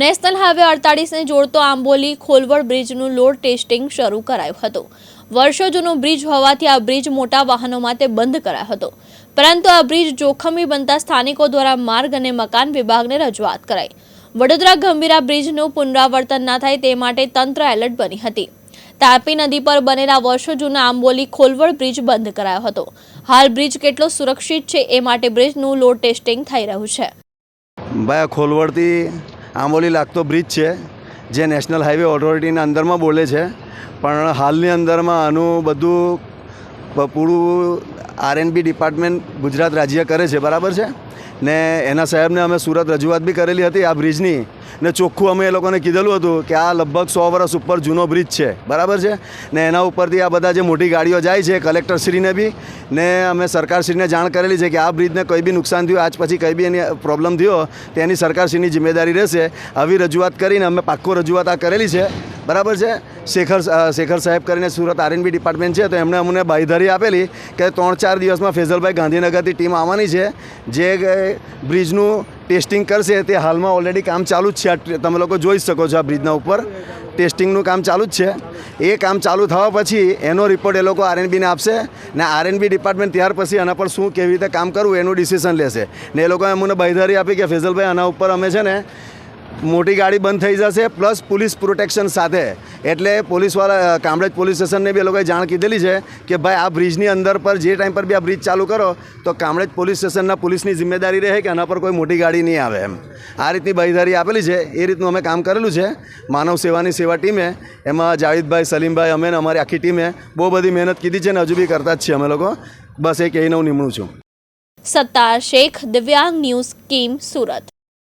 National highway અડતાળીસને જોડતો Amboli Kholvad બ્રિજનું load testing શરૂ કરાયું હતું. વર્ષો જૂનો બ્રિજ હોવાથી આ બ્રિજ મોટા વાહનો માટે બંધ કરાયો હતો. પરંતુ આ બ્રિજ જોખમી બનતા સ્થાનિકો દ્વારા માર્ગ અને મકાન વિભાગને રજૂઆત કરાઈ. વડોદરા ગંભીરા બ્રિજનું પુનરાવર્તન ના થાય તે માટે તંત્ર એલર્ટ બની હતી. તાપી નદી પર બનેલા વર્ષો જૂના આંબોલી ખોલવડ બ્રિજ બંધ કરાયો હતો. હાલ બ્રિજ કેટલો સુરક્ષિત છે એ માટે બ્રિજનું લોડ ટેસ્ટિંગ થઈ રહ્યું છે. ભાઈ ખોલવડથી આંબોલી લાગતો બ્રિજ છે, જે નેશનલ હાઈવે ઓથોરિટીના અંદરમાં બોલે છે. પણ હાલની અંદરમાં આનું બધું પૂરું આરએનબી ડિપાર્ટમેન્ટ ગુજરાત રાજ્ય કરે છે. બરાબર છે? ને એના સાહેબને અમે સુરત રજૂઆત બી કરેલી હતી આ બ્રિજની. ને ચોખ્ખું અમે એ લોકોને કીધેલું હતું કે આ લગભગ સો વર્ષ ઉપર જૂનો બ્રિજ છે. બરાબર છે? ને એના ઉપરથી આ બધા જે મોટી ગાડીઓ જાય છે, કલેક્ટરશ્રીને બી, ને અમે સરકારશ્રીને જાણ કરેલી છે કે આ બ્રિજને કંઈ બી નુકસાન થયું, આજ પછી કંઈ બી એની પ્રોબ્લેમ થયો, તેની સરકારશ્રીની જિમ્મેદારી રહેશે. આવી રજૂઆત કરીને અમે પાક્કો રજૂઆત આ કરેલી છે. બરાબર છે? શેખર શેખર સાહેબ કરીને સુરત આરએનબી ડિપાર્ટમેન્ટ છે, તો એમણે અમને બાંયધરી આપેલી કે ત્રણ ચાર દિવસમાં ફેઝલભાઈ ગાંધીનગરથી ટીમ આવવાની છે, જે બ્રિજનું ટેસ્ટિંગ કરશે, તે હાલમાં ઓલરેડી કામ ચાલુ જ છે. તમે લોકો જોઈ શકો છો આ બ્રિજના ઉપર. ટેસ્ટિંગનું કામ ચાલુ જ છે. એ કામ ચાલુ થવા પછી એનો રિપોર્ટ એ લોકો આરએનબીને આપશે, ને આરએનબી ડિપાર્ટમેન્ટ ત્યાર પછી આના પર શું કેવી રીતે કામ કરવું એનું ડિસિઝન લેશે. ને એ લોકોએ અમને બાંયધરી આપી કે ફેઝલભાઈ આના ઉપર અમે છે ને મોટી ગાડી બંધ થઈ જશે પ્લસ પોલીસ પ્રોટેક્શન સાથે. એટલે પોલીસવાળા કામરેજ પોલીસ સ્ટેશનને બી એ લોકોએ જાણ કીધેલી છે કે ભાઈ, આ બ્રિજની અંદર પર જે ટાઈમ પર બી આ બ્રિજ ચાલુ કરો, તો કામરેજ પોલીસ સ્ટેશનના પોલીસની જિમ્મેદારી રહે કે આના પર કોઈ મોટી ગાડી નહીં આવે એમ. આ રીતની બાંયધારી આપેલી છે, એ રીતનું અમે કામ કરેલું છે. માનવ સેવાની સેવા ટીમે, એમાં જાવેદભાઈ, સલીમભાઈ, અમે અમારી આખી ટીમે બહુ બધી મહેનત કીધી છે ને હજુ બી કરતા જ છીએ અમે લોકો. બસ એ કહીને હું નિમણું છું. સત્તાર શેખ, દિવ્યાંગ ન્યૂઝ સ્કીમ સુરત.